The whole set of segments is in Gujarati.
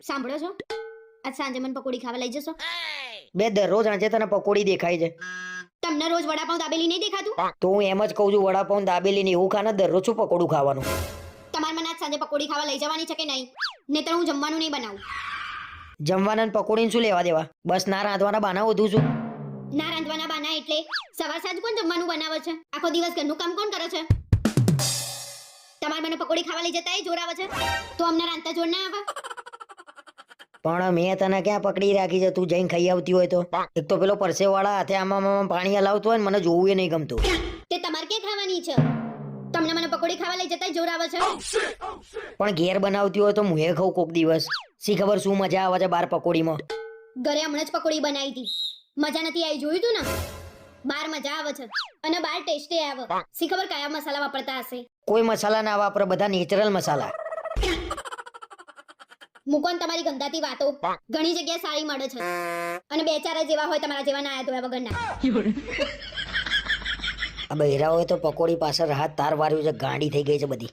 સાંભળો છો? આજ સાંજે મને પકોડી ખાવા લઈ જશો? બે દરરોજ આજે તને પકોડી દેખાય છે. તમને રોજ વડાપાઉં દાબેલી નહીં દેખાતું? તો હું એમ જ કહું છું વડાપાઉં ને દાબેલી ને એવું ખાને દરરોજ શું પકોડું ખાવાનું? તમારે મને આજ સાંજે પકોડી ખાવા લઈ જવાની છે કે નહીં? નહીતર હું જમવાનું નહીં બનાવું. જમવાના પકોડીને શું લેવા દેવા? બસ ના રાંધવાના બાના વધુ છું ના રાંધવાના બાના એટલે સવાર સાંજ કોણ જમવાનું બનાવે છે? આખો દિવસ ઘરનું કામ કોણ કરે છે? તમારે મને પકોડી ખાવા લઈ જતા જોર આવે છે? તો અમને રાંધતા જોર ના આવે? પણ મેં તને ક્યાં પકડી રાખી છે? તું જઈને ખાઈ આવતી હોય તો. એક તો પેલો પરસેવાળા હાથે આમાં આમાં પાણી હલાવતો હોય ને મને જોવું એ નહીં ગમતું. તે તમારે ક્યાં ખાવાની છે? તમને મને પકોડી ખાવા લઈ જતા જોર આવે છે? પણ ઘેર બનાવતી હોય તો હું એ ખાઉં કોક દિવસ. શી ખબર શું મજા આવે છે બાર પકોડીમાં? ઘરે હમણાં જ પકોડી બનાવી હતી. મજા નથી આવી જોયું તું ને? બાર મજા આવે છે. અને બાર ટેસ્ટે આવે. શી ખબર કયા મસાલા વાપરતા હશે? કોઈ મસાલા ના વાપરે બધા નેચરલ મસાલા. મૂકો તમારી ગંદાતી વાતો ઘણી જગ્યાએ સારી મળે છે. અને બે ચાર જેવા હોય તમારા જેવા ના આયા ધોયા વગરના. આ બહેરા હોય તો પકોડી પાછળ હાથ તાર વાર્યું છે, ગાંડી થઈ ગઈ છે બધી.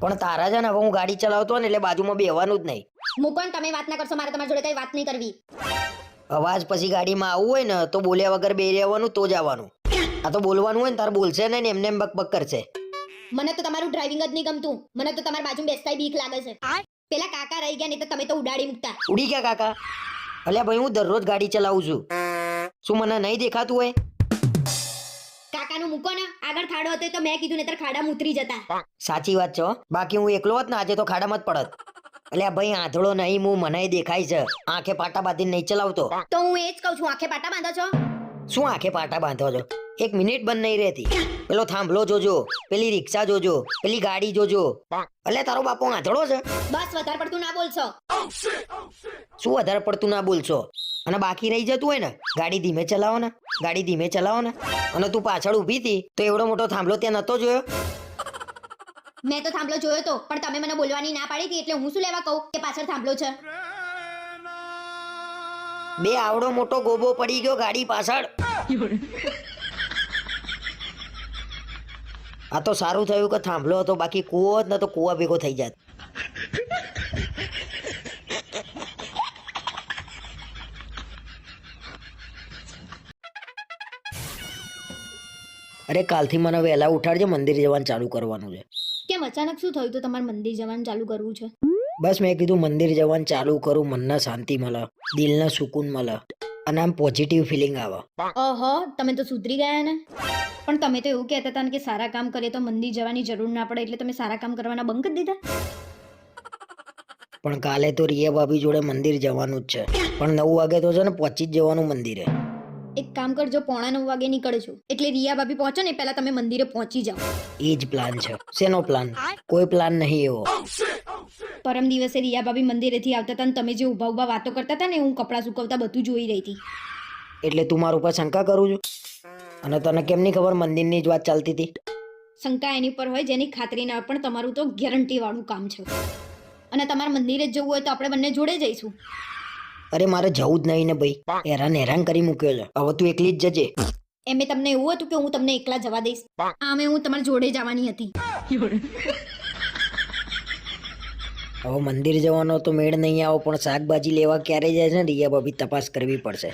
પણ તારા છે ને, હવે હું ગાડી ચલાવતો ને એટલે બાજુમાં બેવાનું જ નહીં. મૂકો ને તમે વાત ના કરશો મારે તમારી જોડે કઈ વાત નહીં કરવી. અવાજ પછી ગાડીમાં આવવું હોય ને તો બોલ્યા વગર બે રહેવાનું તો જ આવવાનું આ તો બોલવાનું હોય ને તાર બોલશે ને ને એમને એમ બક બક કરશે. મને તો તમારું ડ્રાઇવિંગ જ નહીં ગમતું. મને તો તમારી બાજુ બેસતાય બીક લાગે છે. પેલા કાકા રહી ગયા નહીં તો તમે તો ઉડાડી મૂકતા. ઉડી ગયા કાકા? અલ્યા ભાઈ હું દરરોજ ગાડી ચલાવું છું. શું મને નહીં દેખાતું હોય? કાકાનું મૂકો ને. આગળ ખાડો હતો તો મેં કીધું નહીતર ખાડામાં ઉતરી જતા. સાચી વાત છે બાકી હું એકલો હોત ને આજે તો ખાડામાં જ પડત. અલ્યા ભાઈ આંધળો નહીં હું મને દેખાય છે. આંખે પાટા બાંધીને નહીં ચલાવતો. તો હું એ જ કહું છું આંખે પાટા બાંધો છો? શું આંખે પાટા બાંધો છો? એક મિનિટ બંધ નહીં રહેતી. પેલો થાંભલો જોજો પેલી રિક્ષા જોજો પેલી ગાડી જોજો. અલ્યા તારો બાપો આંધળો છે? બસ વધારે પડતું ના બોલશો. શું વધારે પડતું ના બોલશો? અને બાકી રહી જતું હોય ને ગાડી ધીમે ચલાવો ને ગાડી ધીમે ચલાવો ને અને તું પાછળ ઊભી હતી તો એવડો મોટો થાંભલો ત્યાં નતો જોયો? મેં તો થાંભલો જોયો તો, પણ તમે મને બોલવાની ના પાડી હતી એટલે હું શું લેવા કહું? કે પાછળ થાંભલો છે. બે આવડો મોટો ગોબો પડી ગયો ગાડી પાછળ. આ તો સારું થયું કે થાંભલો હતો, બાકી કૂવો જ ન તો કૂવા ભેગો થઈ જાત. અરે કાલથી મને વહેલા ઉઠાડજે, મંદિર જવાનું ચાલુ કરવાનું છે. અચાનક શું થયું? તો તમારે મંદિર જવાનું ચાલુ કરવું છે. બસ મેં કીધું મંદિર જવાનું ચાલુ કરું મનને શાંતિ મળે દિલને સુકૂન મળે અને આમ પોઝિટિવ ફિલિંગ આવે. ઓહો તમે તો સુધરી ગયા ને? પણ તમે તો એવું કહેતા હતા કે સારા કામ કરીએ તો મંદિર જવાની જરૂર ના પડે એટલે તમે સારા કામ કરવાના બંધ કરી દીધા? પણ કાલે તો રિયા ભાભી જોડે મંદિર જવાનું જ છે. પણ નવ વાગે તો છે ને પહોંચી જ જવાનું મંદિરે. એક કામ કરજો પોણા નવ વાગે નીકળજો એટલે રિયા ભાભી પહોંચો ને પહેલા તમે મંદિરે પહોંચી જાઓ. એ જ પ્લાન છે. શેનો પ્લાન કોઈ પ્લાન નહીં એવો. પરમ દિવસે રિયા ભાભી મંદિરેથી આવતા હતા ને તમે જે ઊભા ઊભા વાતો કરતા હતા ને હું કપડાં સુકવતા બધું જોઈ રહી હતી. એટલે તું મારા ઉપર શંકા કરું છું? અને તને કેમ નહીં ખબર મંદિરની જ વાત ચાલતી હતી? શંકા એની પર હોય જેની ખાતરી ના પણ તમારું તો ગેરંટી વાળું કામ છે. અને તમારે મંદિરે જ જવું હોય તો આપણે બંને જોડે જઈશું. અરે મારે જવું જ નહીં ને ભાઈ. હેરાન હેરાન કરી મૂક્યો છે. હવે તું એકલી જ જજે. એમે તમને એવું હતું કે હું તમને એકલા જવા દઈશ. આમે હું તમારી જોડે જવાની હતી. હવે મંદિર જવાનો તો મેળ નહીં આવો પણ શાકભાજી લેવા ક્યારે જાય છે ને રિયા ભાભી તપાસ કરવી પડશે.